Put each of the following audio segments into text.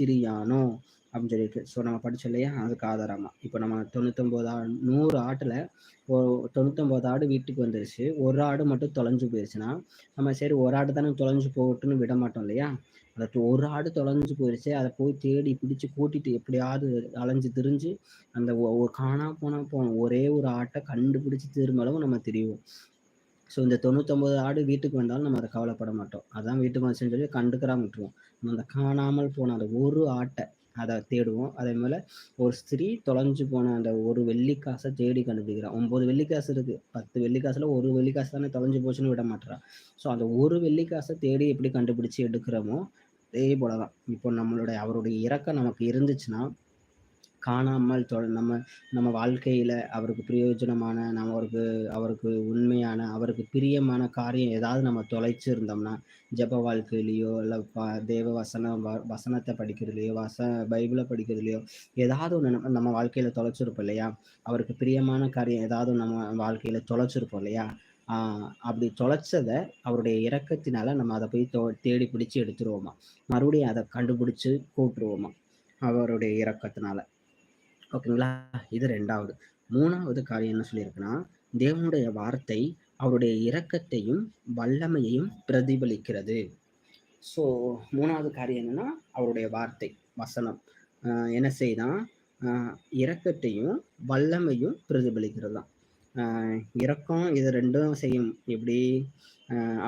திரியானோ அப்படின்னு சொல்லியிருக்கு. ஸோ நம்ம படிச்சோம் இல்லையா? அதுக்கு ஆதாரமாக இப்போ நம்ம தொண்ணூத்தொம்பது ஆடு நூறு ஆட்டில் ஓ தொண்ணூத்தொம்பது ஆடு வீட்டுக்கு வந்துருச்சு. ஒரு ஆடு மட்டும் தொலைஞ்சு போயிருச்சுன்னா நம்ம சரி ஒரு ஆடு தானே தொலைஞ்சு போகட்டும்னு விட மாட்டோம் இல்லையா? அதை ஒரு ஆடு தொலைஞ்சு போயிருச்சு. அதை போய் தேடி பிடிச்சு கூட்டிட்டு எப்படியாவது அலைஞ்சு திரிஞ்சு அந்த ஒ- ஒரு காணா போனா போனோம் ஒரே ஒரு ஆட்டை கண்டுபிடிச்சு அளவு நம்ம தெரியும் ஸோ இந்த தொண்ணூத்தொம்பது ஆடு வீட்டுக்கு வந்தாலும் நம்ம அதை கவலைப்பட மாட்டோம். அதான் வீட்டுக்கு வந்துச்சுன்னு சொல்லி கண்டுக்கிறாம விட்டுருவோம். நம்ம அந்த காணாமல் போன அந்த ஒரு ஆட்டை அதை தேடுவோம். அதே போல் ஒரு ஸ்திரீ தொலைஞ்சு போன அந்த ஒரு வெள்ளிக்காசை தேடி கண்டுபிடிக்கிறான். ஒம்பது வெள்ளிக்காசு இருக்குது பத்து வெள்ளிக்காசில் ஒரு வெள்ளிக்காசு தானே தொலைஞ்சு போச்சுன்னு விட மாட்டுறான் ஸோ அந்த ஒரு வெள்ளிக்காசை தேடி எப்படி கண்டுபிடிச்சி எடுக்கிறோமோ அதே போல தான் இப்போ நம்மளுடைய அவருடைய இறக்கம் நமக்கு இருந்துச்சுன்னா காணாமல் தொ நம்ம நம்ம வாழ்க்கையில் அவருக்கு பிரயோஜனமான நம்ம அவருக்கு அவருக்கு உண்மையான அவருக்கு பிரியமான காரியம் ஏதாவது நம்ம தொலைச்சு இருந்தோம்னா ஜெப வாழ்க்கையிலையோ இல்லை ப தேவ வசனம் வ வசனத்தை படிக்கிறதுலையோ வச பைபிளை படிக்கிறதுலையோ ஏதாவது ஒன்று நம்ம நம்ம வாழ்க்கையில் தொலைச்சிருப்போம் இல்லையா? அவருக்கு பிரியமான காரியம் ஏதாவது நம்ம வாழ்க்கையில் தொலைச்சிருப்போம் இல்லையா? அப்படி தொலைச்சதை அவருடைய இறக்கத்தினால நம்ம அதை போய் தொ தேடி பிடிச்சி எடுத்துருவோமா? மறுபடியும் அதை கண்டுபிடிச்சு கூட்டுருவோமா? அவருடைய இறக்கத்தினால ஓகேங்களா? இது ரெண்டாவது. மூணாவது காரியம் என்ன சொல்லியிருக்குன்னா தேவனுடைய வார்த்தை அவருடைய இரக்கத்தையும் வல்லமையையும் பிரதிபலிக்கிறது. ஸோ மூணாவது காரியம் என்னன்னா அவருடைய வார்த்தை வசனம். என்ன செய்தான் இரக்கத்தையும் வல்லமையும் பிரதிபலிக்கிறது தான். இரக்கம் இது ரெண்டும் செய்யும். எப்படி?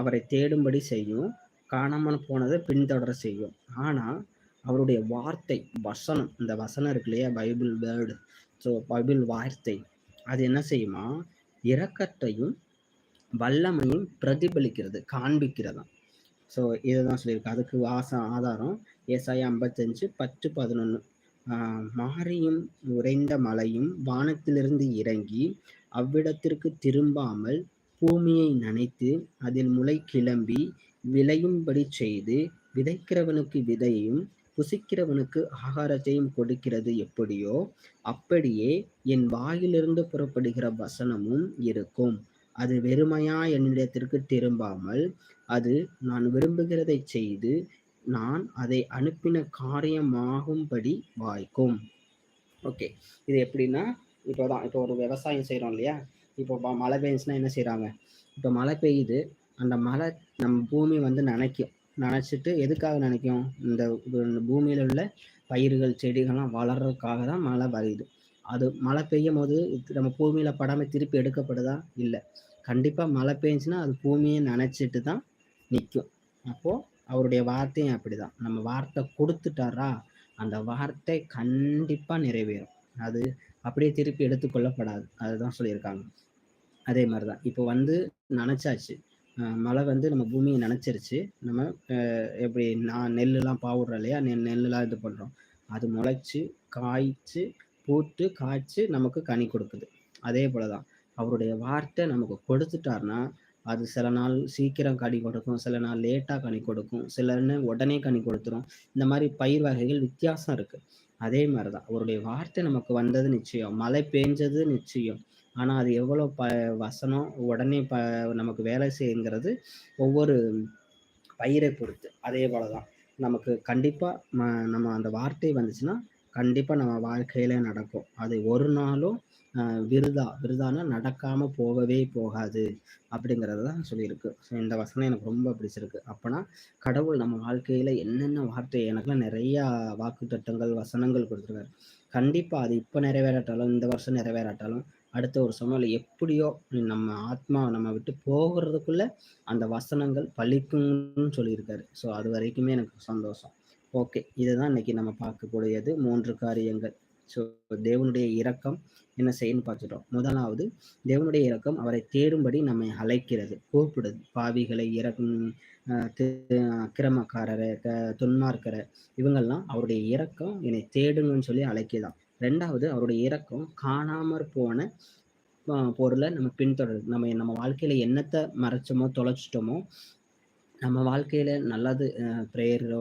அவரை தேடும்படி செய்யும். காணாமல் போனதை பின்தொடர செய்யும். ஆனால் அவருடைய வார்த்தை வசனம் இந்த வசனம் இருக்கு இல்லையா? Bible word. ஸோ பைபிள் வார்த்தை. அது என்ன செய்யுமா? இரக்கத்தையும் வல்லமையும் பிரதிபலிக்கிறது காண்பிக்கிறதா ஸோ இதுதான் சொல்லியிருக்கு. அதுக்கு வாச ஆதாரம் ஏசாயா ஐம்பத்தஞ்சு பத்து பதினொன்று மாறியும் உறைந்த மலையும் வானத்திலிருந்து இறங்கி அவ்விடத்திற்கு திரும்பாமல் பூமியை நனைத்து அதில் முளை கிளம்பி விளையும்படி செய்து விதைக்கிறவனுக்கு விதையையும் புசிக்கிறவனுக்கு ஆகாரத்தையும் கொடுக்கிறது எப்படியோ அப்படியே என் வாயிலிருந்து புறப்படுகிற வசனமும் இருக்கும். அது வெறுமையா என்னிடத்திற்கு திரும்பாமல் அது நான் விரும்புகிறதை செய்து நான் அதை அனுப்பின காரியமாகும்படி வாய்க்கும். ஓகே. இது எப்படின்னா இப்போதான் இப்போ ஒரு விவசாயம் செய்கிறோம் இல்லையா? இப்போ மழை பெஞ்சுன்னா என்ன செய்கிறாங்க இப்போ மழை பெய்யுது அந்த மழை நம்ம பூமி வந்து நனைக்கும். நினச்சிட்டு எதுக்காக நினைக்கும்? இந்த பூமியில் உள்ள பயிர்கள் செடிகள்லாம் வளர்றதுக்காக தான் மழை வருது அது மழை பெய்யும் போது நம்ம பூமியில் படாமல் திருப்பி எடுக்கப்படுதா? இல்லை. கண்டிப்பாக மழை பெஞ்சுன்னா அது பூமியை நினச்சிட்டு தான் நிற்கும் அப்போது அவருடைய வார்த்தையும் அப்படி தான் நம்ம வார்த்தை கொடுத்துட்டாரா? அந்த வார்த்தை கண்டிப்பாக நிறைவேறும். அது அப்படியே திருப்பி எடுத்துக்கொள்ளப்படாது அதுதான் சொல்லியிருக்காங்க. அதே மாதிரி தான் இப்போ வந்து நினச்சாச்சு. மழை வந்து நம்ம பூமியை நனைச்சிருச்சு. நம்ம எப்படி நான் நெல்லுலாம் பாவிடுறோம் இல்லையா? நெல் நெல்லுலாம் இது பண்ணுறோம் அது முளைச்சி காய்ச்சி பூத்து காய்ச்சி நமக்கு கனி கொடுக்குது. அதே போலதான். அவருடைய வார்த்தை நமக்கு கொடுத்துட்டாருன்னா அது சில நாள் சீக்கிரம் கனி கொடுக்கும் சில நாள் லேட்டாக கனி கொடுக்கும் சிலன்னு உடனே கனி கொடுத்துரும். இந்த மாதிரி பயிர் வகைகள் வித்தியாசம் இருக்குது அதே மாதிரி தான் அவருடைய வார்த்தை நமக்கு வந்தது நிச்சயம். மழை பெஞ்சது நிச்சயம். ஆனால் அது எவ்வளோ ப வசனம் உடனே ப நமக்கு வேலை செய்யுங்கிறது ஒவ்வொரு பயிரை பொறுத்து. அதே போலதான் நமக்கு கண்டிப்பாக ம- நம்ம அந்த வார்த்தை வந்துச்சுன்னா கண்டிப்பாக நம்ம வாழ்க்கையில் நடக்கும். அது ஒரு நாளும் விருதா விருதானா நடக்காம போகவே போகாது அப்படிங்கிறது தான் சொல்லியிருக்கு. ஸோ இந்த வசனம் எனக்கு ரொம்ப பிடிச்சிருக்கு. அப்பனா கடவுள் நம்ம வாழ்க்கையில என்னென்ன வார்த்தை எனக்குலாம் நிறைய வாக்கு தட்டங்கள் வசனங்கள் கொடுத்துருக்காரு. கண்டிப்பா அது இப்ப நிறைவேறாட்டாலும் இந்த வருஷம் நிறைவேறாட்டாலும் அடுத்த ஒரு இல்லை எப்படியோ நம்ம ஆத்மா நம்ம விட்டு போகிறதுக்குள்ள அந்த வசனங்கள் பழிக்கும்னு சொல்லியிருக்காரு. ஸோ அது வரைக்குமே எனக்கு சந்தோஷம். ஓகே இதுதான் இன்னைக்கு நம்ம பார்க்கக்கூடியது மூன்று காரியங்கள். ஸோ தேவனுடைய இரக்கம் என்ன செய்யணும்னு பார்த்துட்டோம். முதலாவது தேவனுடைய இரக்கம் அவரை தேடும்படி நம்மை அழைக்கிறது. கூப்பிடுது. பாவிகளை இறக்கும் ஆஹ் அக்கிரமக்காரரை க- துன்மார்க்கரை இவங்கெல்லாம் அவருடைய இரக்கம் என்னை தேடுங்கன்னு சொல்லி அழைக்கிதான் ரெண்டாவது அவருடைய இரக்கம் காணாமற் போன பொருளை நம்ம பின்தொடருது. நம்ம நம்ம வாழ்க்கையில என்னத்தை மறைச்சோமோ தொலைச்சிட்டோமோ நம்ம வாழ்க்கையில் நல்லது ப்ரேயரோ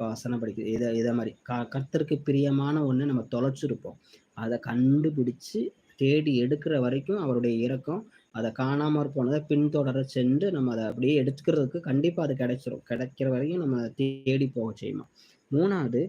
வசனம் படிக்க இதை இதை மாதிரி க கர்த்தருக்கு பிரியமான ஒன்று நம்ம தொலைச்சிருப்போம். அதை கண்டுபிடிச்சு தேடி எடுக்கிற வரைக்கும் அவருடைய இரக்கம் அதை காணாமல் போனதை பின்தொடர சென்று நம்ம அதை அப்படியே எடுத்துக்கிறதுக்கு கண்டிப்பாக அது கிடைச்சிரும். கிடைக்கிற வரைக்கும் நம்ம அதை தேடி போக செய்யுமா. மூணாவது